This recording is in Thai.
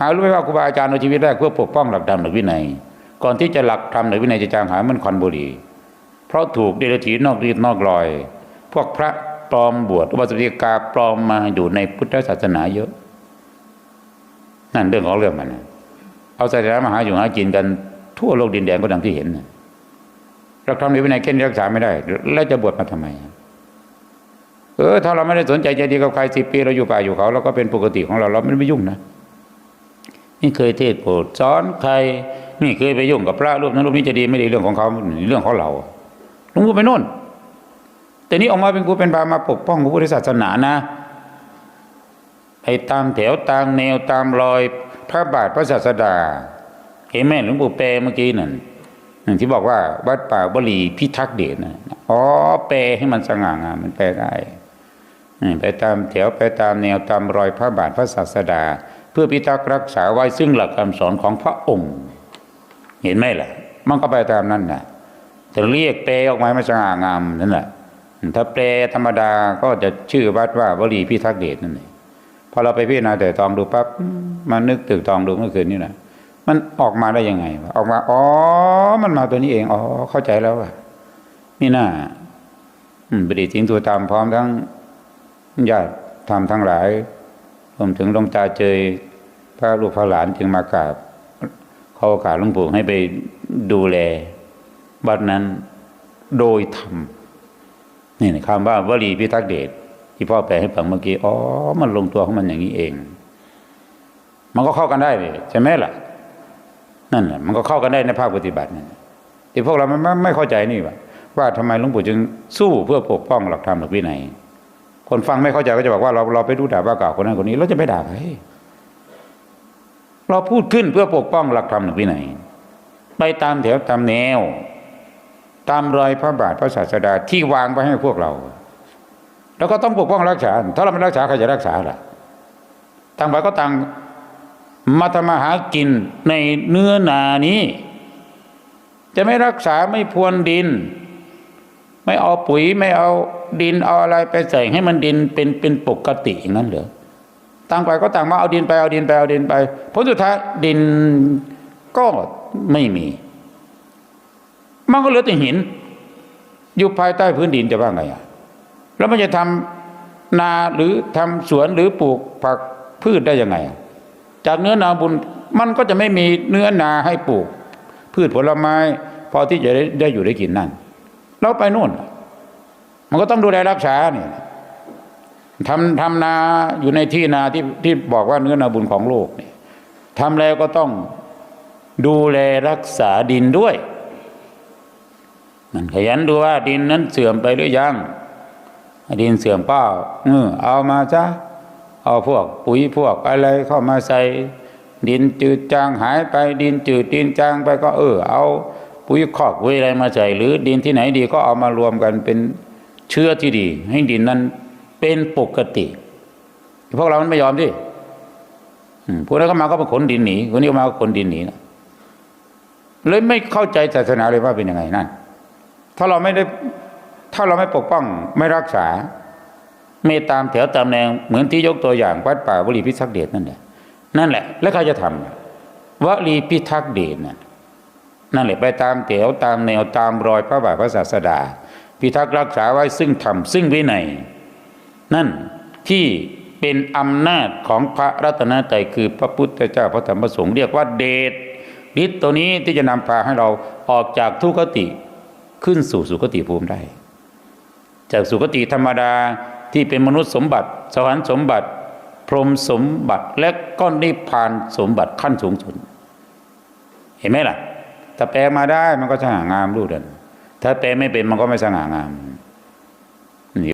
หารู้ไหมว่าครูบาอาจารย์เอาชีวิตแรกเพื่อปกป้องหลักธรรมหลักวินัย ก่อนที่จะหลักธรรมหลักวินัยจะจางหายมันควันบุรีเพราะถูกเดรัจฉีนอกรีดนอกรอย พวกพระปลอมบวชอุบาสกกาปลอมมาอยู่ในพุทธศาสนาเยอะ นั่นเรื่องของเรื่องมันนะเอาศาสนามาหาอยู่หากินกันทั่วโลกดินแดนก็ดังที่เห็นนะหลักธรรมหลักวินัยแค่นี้รักษาไม่ได้ แล้วจะบวชมาทำไม เออ ถ้าเราไม่ได้สนใจใจดีกับใครสิปีเราอยู่ป่าอยู่เขาเราก็เป็นปกติของเราเราไม่ได้ไปยุ่งนะ นี่เคยเทศโปรดสอนใครนี่เคยไปยุ่งกับพระรูปนั้นรูปนี้จะดีไม่ดีเรื่องของเขาเรื่องของเราหลวงปู่ไปโน่น แต่นี้ออกมาเป็นครูเป็นบามาปกป้องพระพุทธศาสนานะไปตามแถวตามแนวตามรอยพระบาทพระศาสดาเห็นไหมหลวงปู่แปลเมื่อกี้นั่นนั่นที่บอกว่าวัดป่าบรีพิทักษ์เดชนะอ๋อแปลให้มันสง่างามมันแปลได้ไปตามแถวไปตามแนวตามรอยพระบาทพระศาสดา เพื่อพิทักษ์รักษาไว้ซึ่งหลักคำสอนของพระองค์ เห็นไหมล่ะ มันก็ไปตามนั้นนะจะเรียกแปลออกมาไม่สง่างามนั่นแหละถ้าแปลธรรมดาก็จะชื่อวัดว่าวลีพิทักษ์เดชนั่นเองพอเราไปพิจารณาแต่ตองดูปั๊บมันนึกตึกตองดูเมื่อคืนนี่นะมันออกมาได้ยังไงออกมาอ๋อมันมาตัวนี้เองอ๋อเข้าใจแล้วว่ะนี่น่าปฏิทินตัวตามพร้อมทั้งญาติทำทั้งหลาย รวมถึงหลวงตาเจยพระลูกพระหลานจึงมากราบเขาโอกาสหลวงปู่ให้ไปดูแลบัดนั้นโดยธรรมนี่คำว่าวลีพิทักษ์เดชที่พ่อแปลให้ฟังเมื่อกี้อ๋อมันลงตัวของมันอย่างนี้เอง มันก็เข้ากันได้เลยใช่ไหมล่ะ นั่นแหละมันก็เข้ากันได้ในภาคปฏิบัตินั่นที่พวกเราไม่ไม่เข้าใจนี่ว่าว่าทำไมหลวงปู่จึงสู้เพื่อปกป้องหลักธรรมหลักวินัย คนฟังไม่เข้าใจก็จะบอกว่าเราเราไปดูด่าว่ากล่าวคนนั้นคนนี้เราจะไปด่าใครเราพูดขึ้นเพื่อปกป้องหลักธรรมหลักวินัยไปตามแถวตามแนว ตามรอยพระบาทพระศาสดาที่วางไว้ให้พวกเรา แล้วก็ต้องปกป้องรักษา ถ้าเราไม่รักษาใครจะรักษาล่ะต่างฝ่ายก็ต่างมาทำมาหากินในเนื้อนานี้ จะไม่รักษาไม่พวนดิน ไม่เอาปุ๋ยไม่เอาดินเอาอะไรไปใส่ให้มันดินเป็นเป็นปกติอย่างนั้นเหรอต่างไปก็ต่างมาเอาดินไปเอาดินไปเอาดินไปผลสุดท้ายดินก็ไม่มี มันก็เหลือแต่หิน อยู่ภายใต้พื้นดินจะว่าไงอะแล้วมันจะทำนาหรือทำสวนหรือปลูกผักพืชได้ยังไง จากเนื้อนาบุญมันก็จะไม่มีเนื้อนาให้ปลูก พืชผลไม้ พอที่จะได้ได้อยู่ได้กินนั่น เราไปนู่น มันก็ต้องดูแลรักษาเนี่ยทำทำนาอยู่ในที่นาที่ที่บอกว่าเนื้อนาบุญของโลกเนี่ยทำแล้วก็ต้องดูแลรักษาดินด้วย มันขยันดูว่าดินนั้นเสื่อมไปหรือยัง ดินเสื่อมเปล่าเออเอามาจ้ะเอาพวกปุ๋ยพวกอะไรเข้ามาใส่ ดินจืดจางหายไปดินจืดดินจางไปก็เออ เอา ปุ๋ยคอกปุ๋ยอะไรมาใส่หรือดินที่ไหนดีก็เอามารวมกันเป็นเชื้อที่ดี ให้ดินนั้นเป็นปกติ พวกเรามันไม่ยอมดิพวกนั้นก็มาก็มาขนดินหนีคนนี้ก็มาก็ขนดินหนีนะเลยไม่เข้าใจศาสนาเลยว่าเป็นยังไงนั่น ถ้าเราไม่ได้ ถ้าเราไม่ปกป้องไม่รักษา ไม่ตามแถวตามแนวเหมือนที่ยกตัวอย่างวัดป่าวลีพิทักษ์เดชนั่นแหละนั่นแหละ แล้วใครจะทำวลีพิทักษ์เดชนั่น นั่นแหละไปตามแถวตามแนวตามรอยพระบาทพระศาสดา พิทักษ์รักษาไว้ซึ่งธรรมซึ่งวินัยนั่นที่เป็นอำนาจของพระรัตนตรัยคือพระพุทธเจ้าพระธรรมพระสงฆ์เรียกว่าเดชฤทธิ์ตัวนี้ที่จะนำพาให้เราออกจากทุกขติขึ้นสู่สุคติภูมิได้ จากสุคติธรรมดาที่เป็นมนุษย์สมบัติ สวรรค์สมบัติ พรหมสมบัติและก็นิพพานสมบัติขั้นสูงสุดเห็นไหมล่ะ ถ้าแปลมาได้มันก็สง่างามรูปเดินถ้าแปลไม่เป็นมันก็ไม่สง่างาม